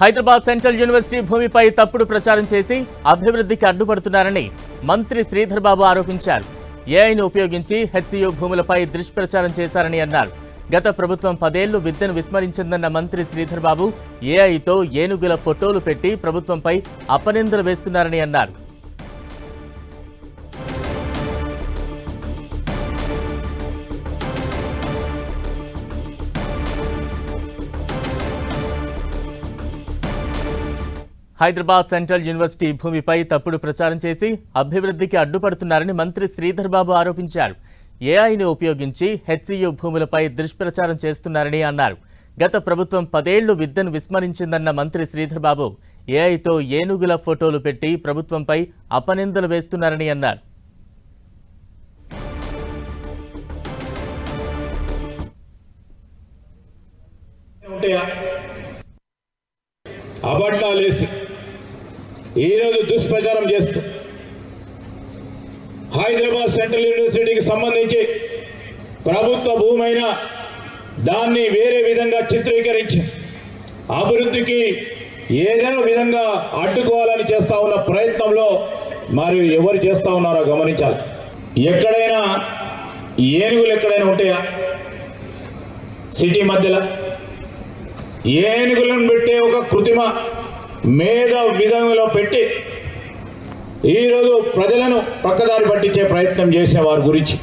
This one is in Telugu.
హైదరాబాద్ సెంట్రల్ యూనివర్సిటీ భూమిపై తప్పుడు ప్రచారం చేసి అభివృద్ధికి అడ్డుపడుతున్నారని మంత్రి శ్రీధర్ బాబు ఆరోపించారు. ఏఐను ఉపయోగించి హెచ్సియు భూములపై దుష్ప్రచారం చేశారని అన్నారు. గత ప్రభుత్వం పదేళ్ళు విద్యను విస్మరించిందన్న మంత్రి శ్రీధర్ బాబు ఏఐతో ఏనుగుల ఫోటోలు పెట్టి ప్రభుత్వంపై అపనిందలు వేస్తున్నారని అన్నారు. హైదరాబాద్ సెంట్రల్ యూనివర్సిటీ భూమిపై తప్పుడు ప్రచారం చేసి అభివృద్ధికి అడ్డుపడుతున్నారని మంత్రి శ్రీధర్ బాబు ఆరోపించారు. ఏఐని ఉపయోగించి హెచ్సియు భూములపై దుష్ప్రచారం చేస్తున్నారని అన్నారు. గత ప్రభుత్వం పదేళ్ళు విద్యను విస్మరించిందన్న మంత్రి శ్రీధర్ బాబు ఏఐతో ఏనుగుల ఫోటోలు పెట్టి ప్రభుత్వంపై అపనిందలు వేస్తున్నారని అన్నారు. అబద్ధాలేసి ఈరోజు దుష్ప్రచారం చేస్తూ హైదరాబాద్ సెంట్రల్ యూనివర్సిటీకి సంబంధించి ప్రభుత్వ భూమైన దాన్ని వేరే విధంగా చిత్రీకరించి అభివృద్ధికి ఏదైనా విధంగా అడ్డుకోవాలని చేస్తా ఉన్న ప్రయత్నంలో మరి ఎవరు చేస్తా ఉన్నారో గమనించాలి. ఎక్కడైనా ఏనుగులు ఎక్కడైనా ఉంటాయా? సిటీ మధ్యలో? ఏనుగులను పెట్టే ఒక కృత్రిమ మేధ విధంలో పెట్టి ఈరోజు ప్రజలను పక్కదారి పట్టించే ప్రయత్నం చేసిన వారి గురించి